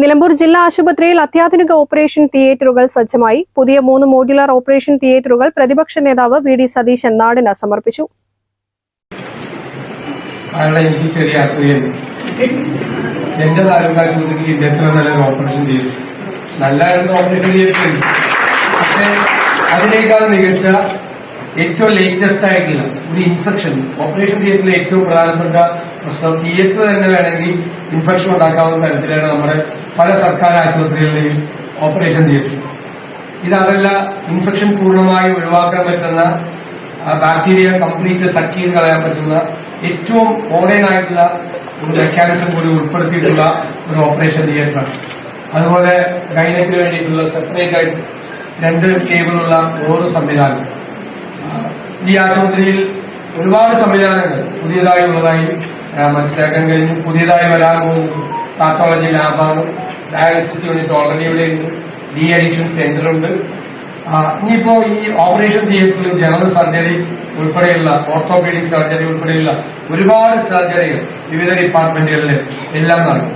നിലമ്പൂർ ജില്ലാ ആശുപത്രിയിൽ അത്യാധുനിക ഓപ്പറേഷൻ തിയേറ്ററുകൾ സജ്ജമായി. പുതിയ മൂന്ന് മോഡുലാർ ഓപ്പറേഷൻ തിയേറ്ററുകൾ പ്രതിപക്ഷ നേതാവ് വി ഡി സതീശൻ നാടിന് സമർപ്പിച്ചു. എന്റെ ഓപ്പറേഷൻ ചെയ്തു നല്ലൊരു ഓപ്പറേഷൻ പക്ഷേ അതിനേക്കാൾ മികച്ച ഏറ്റവും ലേറ്റസ്റ്റ് ആയിട്ടുള്ള ഒരു ഇൻഫെക്ഷൻ ഓപ്പറേഷൻ തിയേറ്ററിലെ ഏറ്റവും പ്രധാനപ്പെട്ട പ്രശ്നം തിയേറ്റർ തന്നെ വേണമെങ്കിൽ ഇൻഫെക്ഷൻ ഉണ്ടാക്കാവുന്ന തരത്തിലാണ് നമ്മുടെ പല സർക്കാർ ആശുപത്രികളിലെയും ഓപ്പറേഷൻ തിയേറ്റർ ഇതല്ല ഇൻഫെക്ഷൻ പൂർണമായി ഒഴിവാക്കാൻ പറ്റുന്ന ബാക്ടീരിയ കംപ്ലീറ്റ് സക്ക് ചെയ്ത് കളയാൻ പറ്റുന്ന ഏറ്റവും മോഡേൺ ആയിട്ടുള്ള ഒരു മെക്കാനിസം കൂടി ഉൾപ്പെടുത്തിയിട്ടുള്ള ഒരു ഓപ്പറേഷൻ തിയേറ്ററാണ് അതുപോലെ ഗൈനക്കിന് വേണ്ടിയിട്ടുള്ള സെപ്പറേറ്റ് ആയിട്ട് രണ്ട് ടേബിളുള്ള ഓരോ സംവിധാനം. ഈ ആശുപത്രിയിൽ ഒരുപാട് സംവിധാനങ്ങൾ പുതിയതായി ഉള്ളതായി മനസ്സിലാക്കാൻ കഴിഞ്ഞു. പുതിയതായി വരാൻ പോകുന്നു പാത്തോളജി ലാബാണ് ഡയാലിസിസ് യൂണിറ്റ് ഓൾറെഡി ഇവിടെ ഉണ്ട്. ഡി അഡിക്ഷൻ സെന്റർ ഉണ്ട് ഇനിയിപ്പോ ഈ ഓപ്പറേഷൻ തിയേറ്ററിൽ ജനറൽ സർജറി ഉൾപ്പെടെയുള്ള ഓർത്തോപീഡിക് സർജറി ഉൾപ്പെടെയുള്ള ഒരുപാട് സർജറികൾ വിവിധ ഡിപ്പാർട്ട്മെന്റുകളിൽ എല്ലാം നടക്കും.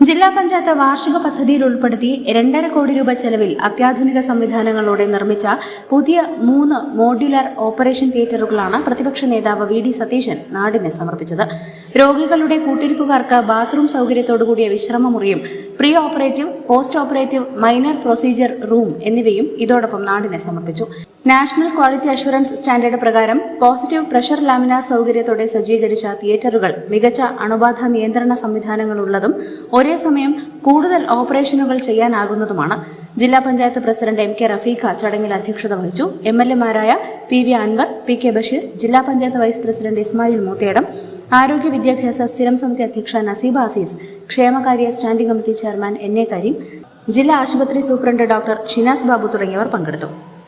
ജില്ലാ പഞ്ചായത്ത് വാർഷിക പദ്ധതിയിൽ ഉൾപ്പെടുത്തി രണ്ടര കോടി രൂപ ചെലവിൽ അത്യാധുനിക സംവിധാനങ്ങളോടെ നിർമ്മിച്ച പുതിയ മൂന്ന് മോഡ്യുലർ ഓപ്പറേഷൻ തിയേറ്ററുകളാണ് പ്രതിപക്ഷ നേതാവ് വി ഡി സതീശൻ നാടിന് സമർപ്പിച്ചത്. രോഗികളുടെ കൂട്ടിരിപ്പുകാർക്ക് ബാത്റൂം സൗകര്യത്തോടുകൂടിയ വിശ്രമമുറിയും pre operative post operative minor procedure room എന്നിവയും ഇതോടൊപ്പം നാടിനെ സമർപ്പിച്ചു. നാഷണൽ ക്വാളിറ്റി അഷുറൻസ് സ്റ്റാൻഡേർഡ് പ്രകാരം പോസിറ്റീവ് പ്രഷർ ലാമിനാർ സൗകര്യത്തോടെ സജ്ജീകരിച്ച തിയേറ്ററുകൾ മികച്ച അണുബാധ നിയന്ത്രണ സംവിധാനങ്ങളുള്ളതും ഒരേ സമയം കൂടുതൽ ഓപ്പറേഷനുകൾ ചെയ്യാനാകുന്നതുമാണ്. ജില്ലാ panchayat president M K Rafeeqa ചടങ്ങിൽ അധ്യക്ഷത വഹിച്ചു. M L എമാരായ P V Anwar P K Basheer ജില്ലാ പഞ്ചായത്ത് വൈസ് പ്രസിഡന്റ് ഇസ്മായിൽ മൂത്തേടം ആരോഗ്യ വിദ്യാഭ്യാസ സ്ഥിരം സമിതി അധ്യക്ഷ നസീബ അസീസ് ക്ഷേമകാര്യ standing committee chairman N A Kareem ജില്ലാ ആശുപത്രി സൂപ്രണ്ട് ഡോക്ടർ ഷിനാസ് ബാബു തുടങ്ങിയവർ പങ്കെടുത്തു.